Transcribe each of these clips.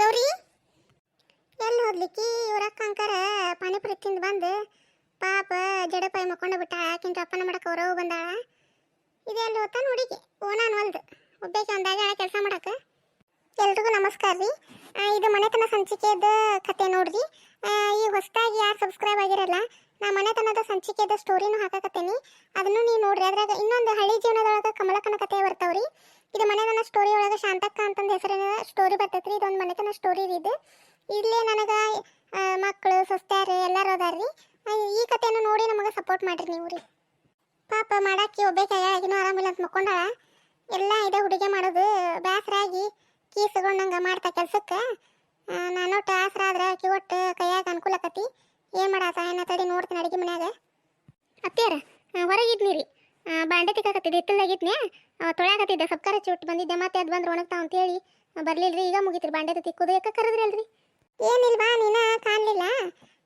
ಗೌರಿ, ಎಲ್ಲಿ ಹೋಗ್ಲಿಕ್ಕಿ ಇವ್ರಕ್ಕ ಅಂಕರ ಪಾನಿಪುರಿ ತಿಂದು ಬಂದು ಪಾಪ ಜಡಪಾಯಿ ಮಕ್ಕೊಂಡ ಬಿಟ್ಟ ಆಕಿಂತ ಅಪ್ಪನ ಮಾಡಕ್ಕೆ ಹೊರವು ಬಂದಾಳ. ಇದೆಲ್ಲ ಹೋಗ್ತಾನ ಹುಡುಗಿ ಓನಾನ್ ಒಲ್ದು ಒಬ್ಬೇಕೆ ಒಂದಾಗ ಕೆಲಸ ಮಾಡಕ್ಕೆ ಎಲ್ರಿಗೂ ನಮಸ್ಕಾರ ರೀ. ಇದು ಮನೆತನ ಸಂಚಿಕೆದ ಕತೆ ನೋಡ್ರಿ. ಈ ಹೊಸದಾಗಿ ಯಾರು ಸಬ್ಸ್ಕ್ರೈಬ್ ಆಗಿರಲ್ಲ, ನಾ ಮನೆತನದ ಸಂಚಿಕೆದ ಸ್ಟೋರಿನೂ ಹಾಕಕತ್ತೇನಿ. ಅದನ್ನು ನೀವು ನೋಡ್ರಿ. ಅದ್ರಾಗ ಇನ್ನೊಂದು ಹಳ್ಳಿ ಜೀವನದೊಳಗೆ ಕಮಲಕ್ಕನ ಕತೆ ಬರ್ತಾವ್ರಿ. ಇದು ಮನೆತನ ಸ್ಟೋರಿ ಒಳಗೆ ಶಾಂತಕ್ಕ ಅಂತಂದು ಹೆಸರಿನ ಸ್ಟೋರಿ ಬರ್ತೈತ್ರಿ. ಇದೊಂದು ಮನೆತನ ಸ್ಟೋರಿ ಇದು. ಇಲ್ಲೇ ನನಗೆ ಮಕ್ಕಳು ಸೊಸ್ತ್ಯಾರು ಎಲ್ಲರೂ ಅದಾರ್ರಿ. ಈ ಕತೆಯನ್ನು ನೋಡಿ ನಮಗೆ ಸಪೋರ್ಟ್ ಮಾಡ್ರಿ ನೀವು ರೀ ಪಾಪ ಮಾಡಾಕಿ ಒಬ್ಬೇಕಾಗಿನೂ ಆರಾಮಿಲ್ಲ ಅಂತ ಮಕ್ಕೊಂಡಾಳ. ಎಲ್ಲ ಇದೆ ಹುಡುಗಿ ಮಾಡೋದು ಬೇಸರಾಗಿ ಕೀಸ್ಕೊಂಡಂಗೆ ಮಾಡ್ತಾ ಕೆಲ್ಸಕ್ಕೆ ನಾನು ಆಸರ ಆದ್ರೆ ಆಕಿ ಒಟ್ಟು ಕೈಯಾಗ ಅನುಕೂಲ ಆಕತಿ. ಏನು ಮಾಡಾತ ಏನ ತಡಿ ನೋಡ್ತೀನಿ ಅಡಿಗೆ ಮನ್ಯಾಗ. ಅತ್ತಿಯರ ಹೊರಗಿದ್ನಿ ರೀ ಬಾಂಡೆ ತಿಕ್ಕಾಕತ್ತಿದ್ದೆ ಹಿತ್ತಲಾಗಿದ್ನೆ ತೊಳ್ಯಾಕತ್ತಿದ್ದೆ, ಸಬ್ಕಾರ ಚುಟ್ಟು ಬಂದಿದ್ದೆ, ಮತ್ತೆ ಅದು ಬಂದ್ರೆ ಒಣಗ್ತಾವ ಅಂತೇಳಿ. ಬರ್ಲಿಲ್ರಿ, ಈಗ ಮುಗಿತ್ರಿ ಬಾಂಡೆ ತಿಕ್ಕೋದು. ಯಾಕೆ ಕರೆದ್ರಿ ಅಲ್ರಿ? ಏನಿಲ್ವಾ, ನೀನ ಕಾಣಲಿಲ್ಲ?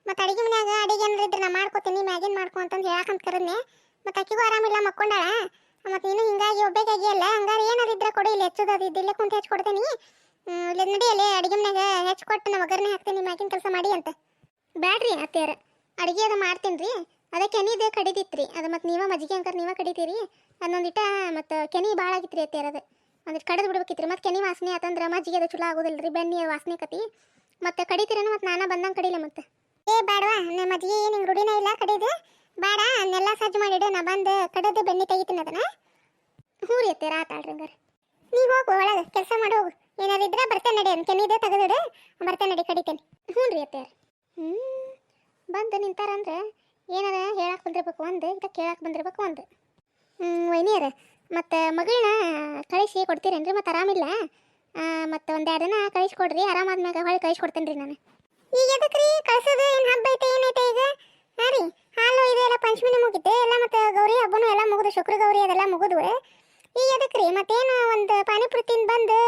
ಮತ್ತೆ ಅಡಿಗೆ ಮನ್ಯಾಗ ಅಡಿಗೆ ಏನಾರ ಇದ್ರೆ ನಾ ಮಾಡ್ಕೋತೀನಿ, ಮ್ಯಾಗಿನ್ ಮಾಡ್ಕೊ ಅಂತಂದು ಹೇಳಕಂತ ಕರೆದ್ನೆ. ಮತ್ತೆ ಅಕ್ಕಿಗೂ ಆರಾಮಿಲ್ಲ, ಮಕ್ಕೊಂಡಾಳ? ಮತ್ತೆ ನೀನು ಹಿಂಗಾಗಿ ಒಬ್ಬೇಕಾಗಿ ಅಲ್ಲ, ಹಂಗಾರೆ ಏನಾದ್ರು ಇದ್ರೆ ಕೊಡು, ಇಲ್ಲಿ ಹೆಚ್ಚೋದು ಅದು ಇದಿಲ್ಲೇ ಕುಂತ ಹೆಚ್ಚು ಕೊಡ್ತೇನೆ ಇಲ್ಲಿ ನಡಿಯಲ್ಲಿ ಅಡಿಗೆ ಮನ್ಯಾಗ ಹೆಚ್ಚು ಕೊಟ್ಟು ನಮ್ಮ ಒಗ್ಗರಣೆ ಹಾಕ್ತೀನಿ ಮ್ಯಾಗಿನ ಕೆಲಸ ಮಾಡಿ ಅಂತ. ಬ್ಯಾಡ್ರಿ ಅತ್ತೆಯರ, ಅಡಿಗೆ ಅದು ಮಾಡ್ತೀನಿ ರೀ. ಅದಕ್ಕೆ ಕೆನಿದೆ ಕಡಿದಿತ್ರಿ, ಅದು ಮತ್ತೆ ನೀವೇ ಮಜ್ಜಿಗೆ ಅಂಕರ್ ನೀವೇ ಕಡಿತೀರಿ. ಅದೊಂದಿಟ ಮತ್ತು ಕೆನಿ ಭಾಳ ಆಗಿತ್ರಿ ಅತ್ತೆಯರ ಅದು. ಕಡಿದು ಬಿಡ್ಬೇಕಿತ್ರಿ, ಮತ್ತೆ ಕೆನಿ ವಾಸನೆ ಆತಂದ್ರೆ ಮಜ್ಜಿಗೆ ಅದು ಚಲೋ ಆಗೋದಿಲ್ಲ ರೀ ಬೆಣ್ಣೆ ವಾಸನೆ ಕತಿ. ಮತ್ತೆ ಕಡಿತೀರೇನು, ಮತ್ತೆ ನಾನು ಬಂದಂಗೆ ಕಡಿಲ್ಲ ಮತ್ತೆ. ಏ ಬೇಡವಾ ನಮ್ಮ ಮಜ್ಜಿಗೆ ನಿಂಗೆ ರೂಢಿನೇ ಇಲ್ಲ, ಕಡಿದು. ಬೇಡ ಅದನ್ನೆಲ್ಲ ಸಜ್ಜು ಮಾಡಿಡು, ನಾ ಬಂದು ಕಡದು ಬೆಣ್ಣೆ ತೆಗಿತೀನಿ ಅದನ್ನ. ಹ್ಞೂ ರೀ ರಾತ್ ಆತಾಳ್ರಿ ಹಂಗಾರೆ. ನೀವು ಹೋಗು ಒಳಗೆ, ಕೆಲಸ ಮಾಡಿ ಹೋಗು. ಏನಾದ್ರು ಇದ್ರೆ ಬರ್ತೇನೆ ನಡಿ ಅಂತ ಕೆನಿದೆ ತೆಗೆದಿಡು. ಬರ್ತೇನೆ ನಡಿ, ಕಡಿತೇನೆ. ಹ್ಞೂ ರೀ ಅತ್ತೆಯರ ಹ್ಞೂ ಬಂದು ನಿಂತಾರಂದ್ರೆ ಏನಾರ ಹೇಳಕ್ಕೆ ಬಂದಿರ್ಬೇಕು ಒಂದು ಇಲ್ಲ ಕೇಳಕ್ಕೆ ಬಂದಿರ್ಬೇಕು ಒಂದು. ಹ್ಞೂ ವೈನಿಯರ, ಮತ್ತು ಮಗಳನ್ನ ಕಳಿಸಿ ಕೊಡ್ತೀರೇನ್ರಿ? ಮತ್ತು ಆರಾಮಿಲ್ಲ? ಮತ್ತು ಒಂದು ಎರಡು ದಿನ ಕಳಿಸಿ ಕೊಡ್ರಿ ಆರಾಮಾದ್ಮ್ಯಾಗ ಹೊಳ್ಳಿ ಕಳಿಸಿ ಕೊಡ್ತೇನೆ ರೀ ನಾನು. ಈಗ ಎದಕ್ಕೆ ರೀ ಕಳ್ಸೋದು ಏನು ಹಬ್ಬ ಐತೆ ಏನೈತೆ ಪಂಚಮಿನಿ ಮುಗಿತೆ ಎಲ್ಲ ಮತ್ತೆ ಗೌರಿ ಹಬ್ಬನೂ ಎಲ್ಲ ಮುಗಿದು, ಶುಕ್ರ ಗೌರಿ ಅದೆಲ್ಲ ಮುಗಿದ್ವು. ಈಗ ಅದಕ್ಕೆ ರೀ ಮತ್ತೇನು ಒಂದು ಪಾನಿಪುರಿ ತಿಂದು ಬಂದು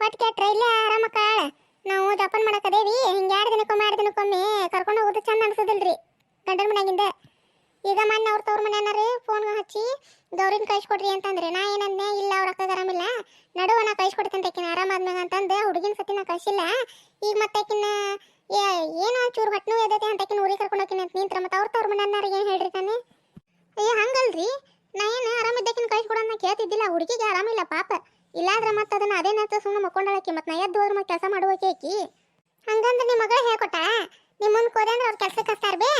ಹೊಟ್ಟೆ ಕೆಟ್ರೆ ಇಲ್ಲೇ ಆರಾಮ ಕಾಳ. ನಾವು ಜಪಾನ್ ಮಾಡಕ್ಕದೇವಿ ಹಿಂಗೆ ಎರಡು ದಿನಕ್ಕೊಮ್ಮೆ ಎರಡು ದಿನಕ್ಕೊಮ್ಮೆ ಕರ್ಕೊಂಡು ಹೋಗೋದು ಚಂದ ಅನ್ಸೋದಿಲ್ರಿ ಗಂಡನ ಮನ್ಯಾಗಿಂದ. ಈಗ ಮೊನ್ನೆ ಅವ್ರ ತವ್ರ ಮನೆಯನ್ನಾರಿ ಫೋನ್ ಹಚ್ಚಿ, ಗೌರಿನ ಕಳಿಸ್ಕೊಡ್ರಿ ಅಂತಂದ್ರೆ, ನಾ ಏನಂದೆ, ಇಲ್ಲ ಅವ್ರ ಅಕ್ಕಗೆ ಆರಾಮಿಲ್ಲ ನಡುವ ನಾ ಕಳಿಸ್ಕೊಡ್ತೇನೆ ಆಕಿನ ಆರಾಮಾದ್ಮ್ಯಾಗ ಅಂತಂದು ಹುಡುಗಿನ ಸತಿ ನಾ ಕಳಿಸಿಲ್ಲ. ಈಗ ಮತ್ತೆ ಆಕಿನ ಏನೋ ಚೂರು ಹೊಟ್ಟೆ ಎದೈತೆ ಅಂತ ಆಕಿನ ಊರಿಗೆ ಕರ್ಕೊಂಡು ಹೋಗಿನಿ ಅಂತ ನಿಂತ್ರ ಮತ್ತೆ ಅವ್ರ ತವ್ರ ಮನೆಯನ್ನಾರಿಗೆ ಏನು ಹೇಳ್ರಿ ತಾನೆ ಅಯ್ಯೋ ಹಂಗಲ್ರಿ ನಾ ಏನು ಆರಾಮಿದ್ದಕ್ಕಿನ ಕಳಿಸ್ಕೊಡೋಣ ಕೇಳ್ತಿದ್ದಿಲ್ಲ ಹುಡುಗಿಗೆ ಆರಾಮಿಲ್ಲ ಪಾಪ ಇಲ್ಲಾಂದ್ರೆ ಮತ್ತೆ ಅದನ್ನ ಅದೇನಂತ ಸುಮ್ಮನೆ ಮಕ್ಕೊಂಡಳಕಿ ಮತ್ತೆ ನಾ ಎದ್ದು ಹೋದ್ರೆ ಮತ್ತೆ ಕೆಲಸ ಮಾಡುವಕ್ಕೆ ಆಕಿ ಹಂಗಂದ್ರೆ ನಿಮ್ಮ ಮಗಳು ಹೇಳ್ಕೊಟ್ಟ ನಿಮ್ಮ ಮುಂದೆ ಹೋದೆ ಅಂದ್ರೆ ಅವ್ರ ಕೆಲ್ಸಕ್ಕೆ ಹಚ್ತಾರ ಬೇ.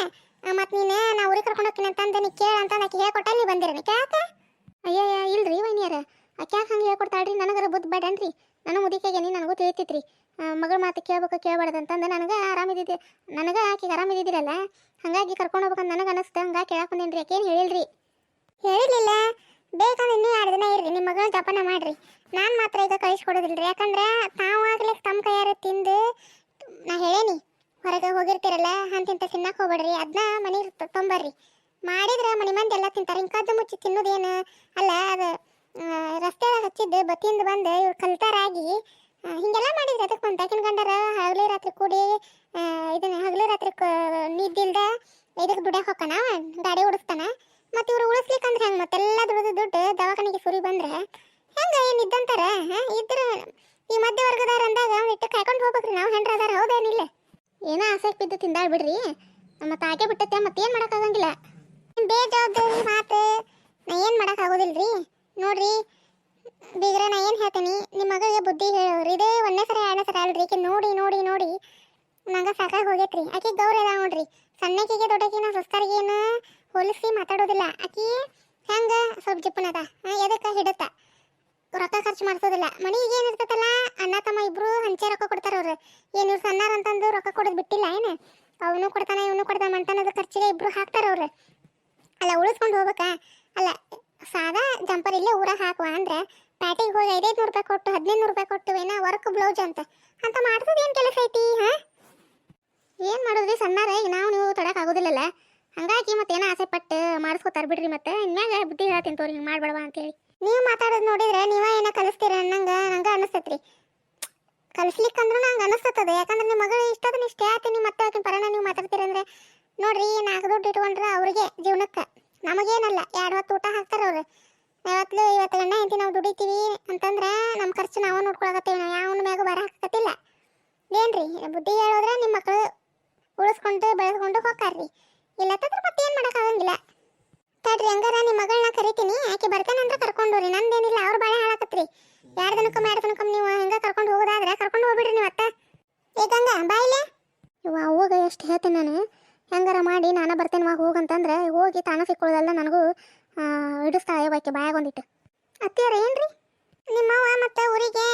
ಮತ್ತು ನೀನು ನಾ ಊರಿಗೆ ಕರ್ಕೊಂಡು ಹೋಗ್ತೀನಿ ಅಂತಂದು ನೀ ಕೇಳ ಅಂತ ಆಕಿ ಹೇಳ್ಕೊಟ್ಟ ನೀ ಬಂದಿರನಿ ಕೇಳಕ ಅಯ್ಯಯ್ಯ, ಇಲ್ರಿ ವೈನಿಯರ. ಆಕೆ ಯಾಕೆ ಹಂಗೆ ಹೇಳ್ಕೊಡ್ತಾಳ್ರಿ? ನನಗರ ಬುದ್ಧ ಬೇಡನ್ರಿ ನಾನು ಮುದಿಕೆಗೇನಿ ನನಗೂ ತಿಳಿತೈತ್ರಿ. ಮಗಳ ಮಾತು ಕೇಳ್ಬೇಕು ಕೇಳಬಾರ್ದು ಅಂತಂದು ನನಗೆ ಆರಾಮಿದ್ದಿದ್ದೆ ನನಗೆ ಆಕೆಗೆ ಆರಾಮಿದ್ದಿದ್ದಿರಲ್ಲ ಹಾಗಾಗಿ ಕರ್ಕೊಂಡು ಹೋಗ್ಬೇಕಂತ ನನಗೆ ಅನಿಸ್ತು. ಹಂಗಾಗಿ ಕೇಳಕ್ಕೆ ಬಂದೇನ್ರಿ? ಆಕೇನು ಹೇಳಿಲ್ರಿ? ಹೇಳಿರ್ಲಿಲ್ಲ. ಬೇಕಂದ್ರೆ ಇನ್ನೂ ಎರಡು ದಿನ ಇರ್ರಿ ನಿಮ್ಮ ಮಗಳ ಜಪಾನ ಮಾಡ್ರಿ. ನಾನು ಮಾತ್ರ ಈಗ ಕಳಿಸ್ಕೊಡೋದಿಲ್ರಿ ಯಾಕಂದ್ರೆ ತಾವಾಗಲೇ ತಮ್ಮ ಕೈಯಾರ ತಿಂದು ನಾ ಹೇಳೇನಿ. ಹೊರಗೆ ಹೋಗಿರ್ತೀರಲ್ಲ ಅಂತಿಂತ ತಿನ್ನಕ್ಕೆ ಹೋಗ್ಬೇಡ್ರಿ. ಅದನ್ನ ಮನೆ ತೊಂಬರ್ರಿ. ಮಾಡಿದ್ರೆ ಮನೆ ಮಂದಿ ಎಲ್ಲ ತಿಂತಾರೆ. ಹಿಂಗೆ ಕದ್ದು ಮುಚ್ಚಿ ತಿನ್ನೋದೇನು? ಅಲ್ಲ, ಅದು ರಸ್ತೆ ಹಚ್ಚಿದ್ದು ಬತ್ತಿಂದ ಬಂದು ಇವ್ರು ಕಲ್ತಾರಾಗಿ ಹಿಂಗೆಲ್ಲ ಮಾಡಿದ್ರೆ ಅದಕ್ಕೆ ಬಂದು ತಾಕಿನ ಗಂಡರ ಹಗಲು ರಾತ್ರಿ ಕೂಡಿ ಇದನ್ನ ಹಗಲು ರಾತ್ರಿ ನಿದ್ದಿಲ್ದ ಇದಕ್ಕೆ ದುಡ್ಯಾಕ ಹೋಗ್ತಾನ ಗಾಡಿ ಓಡಿಸ್ತಾನ ಮತ್ತೆ ಇವ್ರು ಉಳಿಸ್ಲಿಕ್ಕಂದ್ರೆ ಹೆಂಗೆ ಮತ್ತೆಲ್ಲ ದುಡ್ದು ದುಡ್ಡು ದವಾಖಾನಿಗೆ ಸುರಿ ಬಂದ್ರೆ ಹೆಂಗೆ ಏನು ಇದ್ದಂತಾರ ಹಾಂ ಇದ್ರ ಈ ಮಧ್ಯವರ್ಗದವ್ರು ಅಂದಾಗ ಇಟ್ಟು ಕಾಯ್ಕೊಂಡು ಹೋಗ್ಬೇಕ್ರಿ ನಾವು ಹೆಂಡ್ರ ಅದಾರ ಹೌದೇನಿಲ್ಲ ಏನೋ ಆಸೆಗೆ ಬಿದ್ದು ತಿಂದಾಳ್ ಬಿಡ್ರಿ ಮತ್ತೆ ಆಗೆ ಬಿಟ್ಟತ್ತೆ ಮತ್ತೆ ಏನು ಮಾಡೋಕ್ಕಾಗಂಗಿಲ್ಲ ಬೇಜವಾಬ್ದಾರಿ ಮಾತು. ನಾ ಏನು ಮಾಡೋಕ್ಕಾಗೋದಿಲ್ರಿ? ನೋಡ್ರಿ, ಬೀಗ್ರ, ನಾ ಏನು ಹೇಳ್ತೀನಿ ನಿಮ್ಮ ಮಗಳಿಗೆ ಬುದ್ಧಿ ಹೇಳೋರಿ ಇದೇ ಒಂದೇ ಸರಿ, ಎರಡನೇ ಸರಿ ಅಲ್ರಿ. ಈಕೆ ನೋಡಿ ನೋಡಿ ನೋಡಿ, ನಂಗೆ ಸಾಕಾಗ ಹೋಗೈತ್ರಿ. ಆಕಿ ಗೌರಿ ಅದ ನೋಡ್ರಿ. ಸಣ್ಣಕಿಗೆ, ದೊಡ್ಡಕಿನ ಏನು ಹೋಲಿಸಿ ಮಾತಾಡೋದಿಲ್ಲ. ಆಕಿ ಹೆಂಗ? ಸ್ವಲ್ಪ ಜಿಪ್ಪನದ. ಎದಕ್ಕೆ ಹಿಡುತ್ತ ರೊಕ್ಕ ಖರ್ಚು ಮಾಡ್ಸೋದಿಲ್ಲ. ಮನೆಗೆ ಏನು ಇರ್ತೈತಲ್ಲ? ಅಣ್ಣ, ತಮ್ಮ ಇಬ್ರು ಹಂಚೆ ರೊಕ್ಕ ಕೊಡ್ತಾರ ಅವ್ರು. ಏನು ಸಣ್ಣಾರ ಅಂತಂದು ರೊಕ್ಕ ಕೊಡೋದು ಬಿಟ್ಟಿಲ್ಲ ಏನು? ಅವನು ಕೊಡ್ತಾನೆ, ಇವನು ಕೊಡ್ತಾನೆ ಮಂಟನದ ಖರ್ಚಿಗೆ ಇಬ್ರು ಹಾಕ್ತಾರ ಅವ್ರು. ಅಲ್ಲ, ಉಳಿಸ್ಕೊಂಡು ಹೋಗ್ಬೇಕಾ? ಅಲ್ಲ, ಸಾದಾ ಜಂಪರ್ ಇಲ್ಲೇ ಊರ ಹಾಕುವ ಅಂದ್ರೆ ಪ್ಯಾಟಿಗೆ ಹೋಗಿ ಐದೈದು ನೂರು ರೂಪಾಯಿ ಕೊಟ್ಟು ಹದಿನೈದು ನೂರು ರೂಪಾಯಿ ಕೊಟ್ಟು ಏನೋ ವರ್ಕ್ ಬ್ಲೌಸ್ ಅಂತ. ಅಂತ ಮಾಡ್ತದ ಏನು ಕೆಲಸ ಐತಿ, ಹಾ? ಏನು ಮಾಡೋದ್ರಿ ಸಣ್ಣಾರ, ಈಗ ನಾವು ನೀವು ತೊಡಕ್ ಆಗೋದಿಲ್ಲಲ್ಲ. ಹಂಗಾಗಿ ಮತ್ತೆ ಏನೋ ಆಸೆ ಪಟ್ಟು ಮಾಡಿಸ್ಕೊತಾರ ಬಿಡ್ರಿ ಮತ್ತೆ. ಇನ್ಮ್ಯಾಗ ಬುದ್ಧಿ ಹೇಳ್ತೀನಿ ತೋರಿ, ಹಿಂಗೆ ಮಾಡ್ಬೇಡವಾ ಅಂತೇಳಿ. ನೀವು ಮಾತಾಡೋದು ನೋಡಿದ್ರೆ ನೀವೇ ಏನೋ ಕಲಿಸ್ತೀರ ಅನ್ನಂಗೆ, ನಂಗೆ ಅನಿಸ್ತೈತ್ರಿ ಕಲಿಸ್ಲಿಕ್ಕಂದ್ರೂ ನಂಗೆ ಅನಿಸ್ತದೆ. ಯಾಕಂದ್ರೆ ನಿಮ್ಮ ಮಗಳು ಇಷ್ಟದ ಇಷ್ಟ ಹೇಳ್ತೀನಿ ಮತ್ತೆ ಆಕಿನ ಪರಣ ನೀವು ಮಾತಾಡ್ತೀರಂದ್ರೆ ನೋಡ್ರಿ, ನಾಲ್ಕು ದುಡ್ಡು ಇಟ್ಕೊಂಡ್ರೆ ಅವ್ರಿಗೆ ಜೀವನಕ್ಕೆ. ನಮಗೇನಲ್ಲ ಎರಡು ಹೊತ್ತು ಊಟ ಹಾಕ್ತಾರೆ ಅವ್ರು. ಯಾವತ್ತೂ ಇವತ್ತು ಗಂಡ ಹೆಂಡತಿ ನಾವು ದುಡಿತೀವಿ ಅಂತಂದ್ರೆ ನಮ್ಮ ಖರ್ಚು ನಾವು ನೋಡ್ಕೊಳಕತ್ತೀವಿ. ನಾವು ಯಾವನ ಮ್ಯಾಗ ಬರ ಹಾಕತ್ತಿಲ್ಲ ಏನ್ರಿ, ಬುದ್ಧಿ ಹೇಳೋದ್ರೆ ನಿಮ್ಮ ಮಕ್ಕಳು ಉಳಿಸ್ಕೊಂಡು ಬೆಳೆಸ್ಕೊಂಡು ಹೋಗ್ತಾರ್ರಿ ಇಲ್ಲ ತತ್ರ ಮತ್ತೆ ಏನು ಮಾಡೋಕ್ಕಾಗಂಗಿಲ್ಲ ತಡ್ರಿ ಹಂಗಾರ ನಿಮ್ಮ ಮಗಳನ್ನ ಕರಿತೀನಿ ಆಕೆ ಬರ್ತಾನಂದ್ರೆ ಕರ್ಕೊಂಡೋರಿ ನಂದೇನಿಲ್ಲ ಅವ್ರ ಬಾಳೆ ಹಾಳಾಕತ್ರಿ ಎರಡು ದಿನಕ್ಕೊಮ್ಮೆ ಎರಡು ದಿನಕ್ಕೊಮ್ಮೆ ನೀವು ಹಂಗ ಕರ್ಕೊಂಡು ಹೋಗೋದಾದ್ರೆ ಕರ್ಕೊಂಡು ಹೋಗ್ಬಿಡ್ರಿ ನೀವು ಅತ್ತ ಏಕಂಗ ಬಾಯಿಲೆ ಇವ ಅವ್ವಗ ಎಷ್ಟು ಹೇಳ್ತೀನಿ ನಾನು ಹೆಂಗಾರ ಮಾಡಿ ಬರ್ತೇನೆ ಹೋಗಂತಂದ್ರೆ ಹೋಗಿ ತಾನ ಸಿಕ್ಕೊಳ್ಳೋದಲ್ಲ ನನಗೂ ಹಿಡಿಸ್ತಾಳೆ ಇವಕ್ಕೆ ಬಾಯಾಗ ಒಂದಿಟ್ಟು ಅತ್ತಿಯರ ಏನ್ರಿ ನಿಮ್ಮವ್ವ ಮತ್ತೆ ಊರಿಗೆ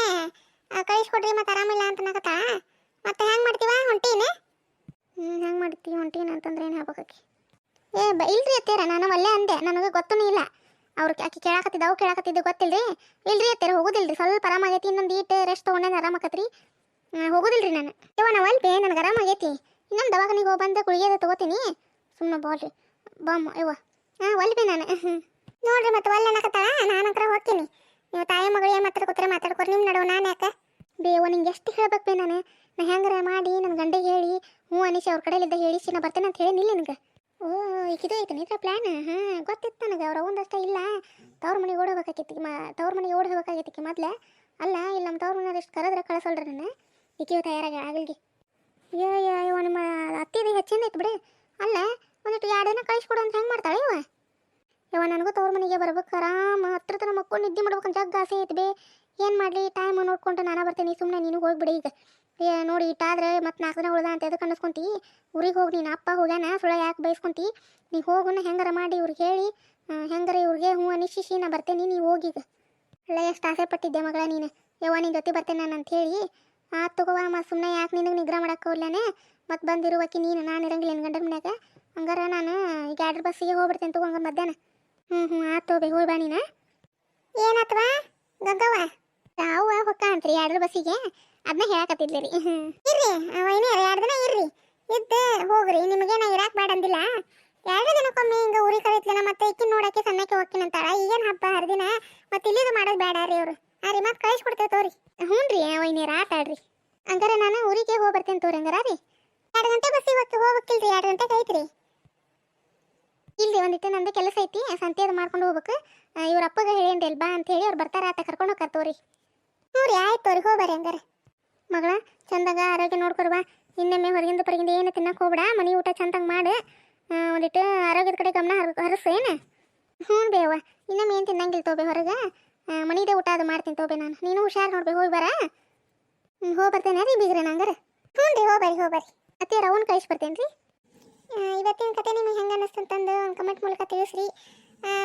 ಕಳಿಸ್ಕೊಡ್ರಿ ಮತ್ತೆ ಆರಾಮಿಲ್ಲ ಅಂತ ನಗತ ಮತ್ತೆ ಹೆಂಗೆ ಮಾಡ್ತೀವ ಹೊಂಟೀನಿ ಹ್ಞೂ ಹೆಂಗೆ ಮಾಡ್ತೀವಿ ಹೊಂಟೀನ ಅಂತಂದ್ರೆ ಏನು ಹೇಳ್ಬೇಕಾಕಿ ಏ, ಬ, ಇಲ್ರಿ ಅತ್ತಿಯರ ನಾನು ಅಲ್ಲೇ ಅಂದೆ, ನನಗೆ ಗೊತ್ತೂ ಇಲ್ಲ. ಅವ್ರು ಆಕಿ ಕೇಳಾಕತ್ತಿದ್ದ ಅವು ಕೇಳಾಕತ್ತಿದ್ದು ಗೊತ್ತಿಲ್ರಿ? ಇಲ್ರಿ ಅತ್ತಿಯರ ಹೋಗೋದಿಲ್ರಿ, ಸ್ವಲ್ಪ ಆರಾಮಾಗೈತಿ, ಇನ್ನೊಂದು ಈಟ್ ರೆಸ್ಟ್ ತೊಗೊಂಡೇನೆ ಆರಾಮಾಕತ್ರಿ? ಹೋಗೋದಿಲ್ರಿ ನಾನು. ಇವ ನಾವು ಅಲ್ಪೇ ನನಗೆ ಆರಾಮಾಗೈತಿ. ಇನ್ನೊಂದು ದವಾಖಾನಿಗೆ ಹೋಗಿ ಬಂದು ಗುಳಿಗೆ ತೊಗೋತೀನಿ. ಸುಮ್ಮನೆ ಬಾಲ್ರಿ ಬಾಮ್ಮ ಇವ ಹಾಂ, ಒಲ್ಬೆ ನಾನು. ನೋಡ್ರಿ ಮತ್ತೆ ಒಲ್ಲೆ ಅನ್ನಕತ್ತಾಳ ನಾನು ಹತ್ರ ಹೋಗ್ತೀನಿ. ನೀವು ತಾಯಿ ಮಗಳು ಏನು ಮಾತಾಡ್ಕೊತಾರೆ ಮಾತಾಡ್ಕೊರಿ ನಿಮ್ಮ ನಡುವ ನಾನು ಯಾಕೆ? ಬೇವ ನಿಂಗೆ ಎಷ್ಟು ಹೇಳ್ಬೇಕು ಬೇ ನಾನು? ನಾ ಹೆಂಗಾರ ಮಾಡಿ ನನ್ನ ಗಂಡಿಗೆ ಹೇಳಿ, ಹ್ಞೂ ಅನಿಸಿ ಅವ್ರ ಕಡೆಯಲ್ಲಿದ್ದ ಹೇಳಿಸಿ ನಾ ಬರ್ತೇನೆ ಅಂತ ಹೇಳಿ ನಿಲ್ಲ ನನಗೆ. ಓ ಇದು ಐತೆ ನಿತ್ರ ಪ್ಲ್ಯಾನ್ ಹಾಂ ಗೊತ್ತಿತ್ತು ನನಗೆ. ಅವ್ರ ಒಂದಷ್ಟು ಇಲ್ಲ. ತವ್ರ ಮನೆಗೆ ಓಡಿ ಹೋಗ್ಬೇಕಾಗಿತ್ತು ಮಾ ತವ್ರ ಮನೆಗೆ ಓಡಿ ಹೋಗ್ಬೇಕಾಗಿತ್ತು ಮೊದ್ಲು. ಅಲ್ಲ ಇಲ್ಲಿ ನಮ್ಮ ತವ್ರ ಮನೆ ಎಷ್ಟು ಕರೆದ್ರೆ ಕಳಿಸಲ್ರಿ ನಾನು ಈಕಿವ ತಯಾರಾಗಿ ಆಗಲ್ಗಿ. ಅಯ್ಯೋ ಅಯ್ಯೋ ನಿಮ್ಮ ಅತ್ತಿದು ಹೆಚ್ಚಿಂದ ಐತೆ ಬಿಡಿ. ಅಲ್ಲ ಒಂದಿಟ್ಟು ಎರಡು ದಿನ ಕಳಿಸ್ಕೊಡು ಅಂತ ಹೆಂಗೆ ಮಾಡ್ತಾಳೆ ಇವ? ಇವ ನನಗೂ ತವ್ರ ಮನೆಗೆ ಬರ್ಬೇಕು, ಆರಾಮ ಹತ್ರ ತನ ಮಕ್ಕಳು ನಿದ್ದೆ ಮಾಡ್ಬೇಕಂತ ಜಗ್ಗ ಆಸೆ ಐತೆ ಬೇ. ಏನು ಮಾಡಲಿ ಟೈಮ್ ನೋಡ್ಕೊಂಡು ನಾನು ಬರ್ತೀನಿ ಸುಮ್ಮನೆ ನೀನು ಹೋಗ್ಬಿಡಿ ಈಗ. ನೋಡಿ, ಇಟ್ಟಾದ್ರೆ ಮತ್ತೆ ನಾಲ್ಕು ದಿನ ಉಳ್ದ ಅಂತ ಎದಕ್ಕೆ ಅನ್ನಿಸ್ಕೊಂತಿ? ಊರಿಗೆ ಹೋಗಿ, ನೀನು ಅಪ್ಪ ಹೋಗ್ಯಾನ, ಸುಳ್ಳ ಯಾಕೆ ಬೈಸ್ಕೊಂತಿ? ನೀ ಹೋಗುನ ಹೆಂಗಾರ ಮಾಡಿ ಇವ್ರಿಗೆ ಹೇಳಿ. ಹೆಂಗಾರ ಇವ್ರಿಗೆ ಹ್ಞೂ ಅನಿಸಿಸಿ, ನಾ ಬರ್ತೇನೆ, ನೀ ಹೋಗೀಗ ಅಲ್ಲ ಎಷ್ಟು ಆಸೆ ಪಟ್ಟಿದ್ದೆ ಮಗಳ ನೀನು. ಯವ್ವ ನಿನ್ನ ಜೊತೆ ಬರ್ತೇನೆ ನಾನು ಅಂತ ಹೇಳಿ. ಆ ತಗೋವಾ ಸುಮ್ಮನೆ ಯಾಕೆ ನಿನಗೆ ನಿಗ್ರಹ ಮಾಡಕ್ಕೆ ಹೋಗ್ಲಾನೆ ಮತ್ತು ಬಂದಿರುವಕ್ಕೆ ನೀನು, ನಾನು ಇರಂಗಿಲ್ಲ ನಿನ್ನ ಗಂಡನ ಮನ್ಯಾಗ? ಹಂಗಾರ ನಾನು ಈಗ ಬಸ್ಸಿಗೆ ಹೋಗ್ಬಿಡ್ತೇನೆ ತಗೋ ಹಂಗಾರೆ ಮಧ್ಯಾಹ್ನ. ಹ್ಞೂ ಹ್ಞೂ ಆತು ತೋಬೆ ಹೋಗಿ ಬಾ ನೀನು. ಏನತ್ವಾ? ಗಂಗವ್ವ? ಯಾವ ಹೊಕ್ಕ ಅಂತ್ರಿ ಎರಡು ಬಸ್ಸಿಗೆ? ಅದನ್ನ ಹೇಳಕತ್ತಿದ್ಲಿ ರೀ ಇರ್ರಿ ಅವೈನೇ ಎರಡು ದಿನ ಇರ್ರಿ. ಇದ್ದ ಹೋಗ್ರಿ, ನಿಮಗೇನ ಇರಾಕ್ ಬೇಡ ಅಂದಿಲ್ಲ ಎರಡು ದಿನಕ್ಕೊಮ್ಮೆ ಹಿಂಗೆ ಊರಿಗೆ ಕರೀತಿಲ್ಲ ಇಕ್ಕಿನ ನೋಡಕ್ಕೆ ಸಣ್ಣಕ್ಕೆ ಹೋಗ್ತೀನಿ ಅಂತಾಳ ಈಗೇನು ಹಬ್ಬ ಹರಿದಿನ ಮತ್ತೆ ಇಲ್ಲಿದು ಮಾಡೋದು ಬೇಡ ರೀ ಅವ್ರು ಆ ರೀ ಮತ್ತೆ ಕಳಿಸ್ಕೊಡ್ತೇವೆ ತೋರಿ ಹ್ಞೂ ರೀ ಅವೈನೇರ ಆಟ ಆಡ್ರಿ ಹಂಗಾರೆ ನಾನು ಊರಿಗೆ ಹೋಗಿ ಬರ್ತೇನೆ ತೋರಿ ಹಂಗಾರ ರೀ ಎರಡು ಗಂಟೆ ಬಸ್ಸಿಗೆ ಹೋಗಿ ಹೋಗ್ಬೇಕಿಲ್ರಿ ಎರಡು ಗಂಟೆಗೆ ಐತ್ರಿ ಇಲ್ರಿ ಒಂದಿಟ್ಟು ನಂದು ಕೆಲಸ ಐತಿ ಸಂತೆ ಅದು ಮಾಡ್ಕೊಂಡು ಹೋಗ್ಬೇಕು? ಇವ್ರ ಅಪ್ಪಗ ಅಲ್ಲಿ ಬಾ ಅಂತ ಹೇಳಿ ಅವ್ರು ಬರ್ತಾರ, ಆತ ಕರ್ಕೊಂಡು ಹೋಗ್ತಾರ ತೋರಿ. ಹ್ಞೂ ರೀ, ಆಯ್ತು ತೋರಿ, ಹೋಗ್ಬರ್ರಿ ಹಂಗಾರೆ. ಮಗಳ, ಚಂದಾಗ ಆರೋಗ್ಯ ನೋಡ್ಕೊಡ್ವಾ ಇನ್ನೊಮ್ಮೆ ಹೊರಗಿಂದ ಹೊರಗಿಂದ ಏನು ತಿನ್ನಕ್ಕೆ ಹೋಗ್ಬೇಡ, ಮನೆ ಊಟ ಚಂದಂಗೆ ಮಾಡು. ಒಂದಿಟ್ಟು ಆರೋಗ್ಯದ ಕಡೆ ಗಮನ ಹರ್, ಹರಿಸು, ಏನು? ಹ್ಞೂ ಬೇವ ಇನ್ನೊಮ್ಮೆ ಏನು ತಿನ್ನಂಗಿಲ್ಲ ತೋಬೆ ಹೊರಗೆ. ಮನೆದೇ ಊಟ ಅದು ಮಾಡ್ತೀನಿ ತೋಬೆ ನಾನು. ನೀನು ಹುಷಾರು ನೋಡ್ಬೇಕು ಹೋಗಿ ಬರ. ಹ್ಞೂ ಹೋಗಿ ಬರ್ತೇನೆ ರೀ ಬೀಗ್ರೆ ನಂಗಾರೆ ಹ್ಞೂ ರೀ, ಹೋಗ್ಬರ್ರಿ ಹೋಗ್ಬರ್ರಿ. ಅತ್ತೆ ರವನ್ ಕಳಿಸಿ ಬರ್ತೇನೆ ರೀ. ಇವತ್ತಿನ ಕತೆ ನಿಮಗೆ ಹೆಂಗೆ ಅನ್ನಿಸ್ತಂತಂದು ಒಂದು ಕಮೆಂಟ್ ಮೂಲಕ ತಿಳಿಸ್ರಿ.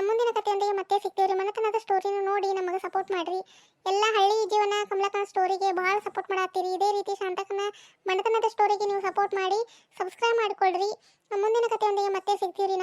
ಮುಂದಿನ ಕಥೆಯೊಂದಿಗೆ ಮತ್ತೆ ಸಿಗ್ತೀವಿ ರೀ ಮನತನದ ಸ್ಟೋರಿನೂ ನೋಡಿ ನಮಗೆ ಸಪೋರ್ಟ್ ಮಾಡಿರಿ. ಎಲ್ಲ ಹಳ್ಳಿ ಜೀವನ ಕಮಲಕನ ಸ್ಟೋರಿಗೆ ಭಾಳ ಸಪೋರ್ಟ್ ಮಾಡತ್ತೀರಿ. ಇದೇ ರೀತಿ ಶಾಂತಕನ ಮನತನದ ಸ್ಟೋರಿಗೆ ನೀವು ಸಪೋರ್ಟ್ ಮಾಡಿ ಸಬ್ಸ್ಕ್ರೈಬ್ ಮಾಡಿಕೊಳ್ಳ್ರಿ ಮುಂದಿನ ಕಥೆಯೊಂದಿಗೆ ಮತ್ತೆ ಸಿಗ್ತೀವಿ